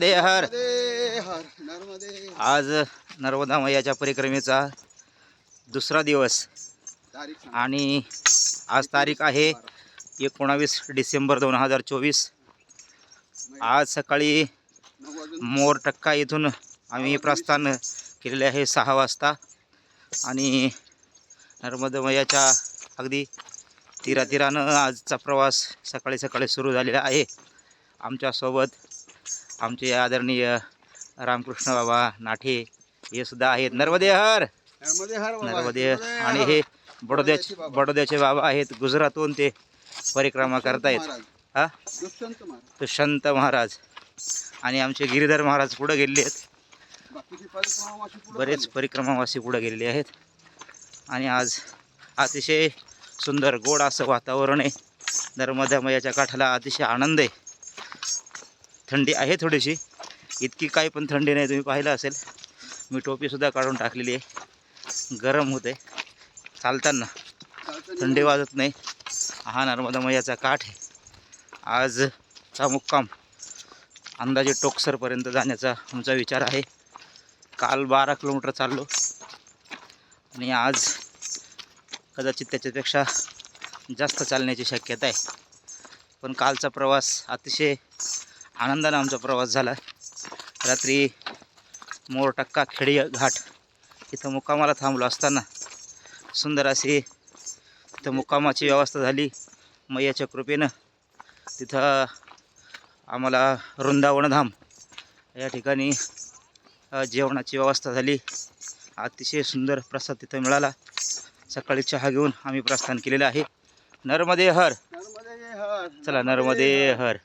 दे हर. नर्मदे हर नर्मदे आज नर्मदा मैयाच्या परिक्रमेचा दुसरा दिवस. आणि आज तारीख आहे एकोणावीस डिसेंबर दोन हजार चोवीस. आज सकाळी मोर टक्का इथून आम्ही प्रस्थान केलेले आहे सहा वाजता. आणि नर्मदा मैयाच्या अगदी तीरा तीरानं आजचा प्रवास सकाळी सकाळी सुरू झालेला आहे. आमच्यासोबत आमचे आदरणीय रामकृष्ण बाबा नाठे हे सुद्धा आहेत. नर्मदे हर! नर्मदे आणि. हे बडोद्याचे. बडोद्याचे बाबा. आहेत. गुजरातहून ते परिक्रमा करतायत. हा? दुष्यंत महाराज. तो संत महाराज. आणि आमचे गिरीधर महाराज पुढे गेलेले आहेत. बरेच. परिक्रमावासी पुढे गेलेले आहेत. आणि आज अतिशय सुंदर गोड असं वातावरण आहे. नर्मदा मैयाच्या काठाला अतिशय आनंद आहे. थंडी आहे थोडीशी. इतकी काही पण थंडी नाही तुम्ही पाहिलं असेल. मी टोपीसुद्धा काढून टाकलेली आहे. गरम होते चालताना. थंडी वाजत नाही. हा नर्मदा मैयाचा काठ आहे. आजचा मुक्काम अंदाजे टोकसरपर्यंत जाण्याचा आमचा विचार आहे. काल बारा किलोमीटर चाललो. आणि आज कदाचित त्याच्यापेक्षा जास्त चालण्याची शक्यता आहे. पण कालचा प्रवास अतिशय आनंदानं आमचा प्रवास झाला. रात्री मोरटक्का खेडी घाट इथं मुक्कामाला थांबलो असताना सुंदर अशी तिथं मुक्कामाची व्यवस्था झाली. मैयाच्या कृपेनं तिथं आम्हाला वृंदावनधाम या ठिकाणी जेवणाची व्यवस्था झाली. अतिशय सुंदर प्रसाद तिथं मिळाला. सकाळी चहा घेऊन आम्ही प्रस्थान केलेलं आहे. नर्मदे हर. चला नर्मदे हर.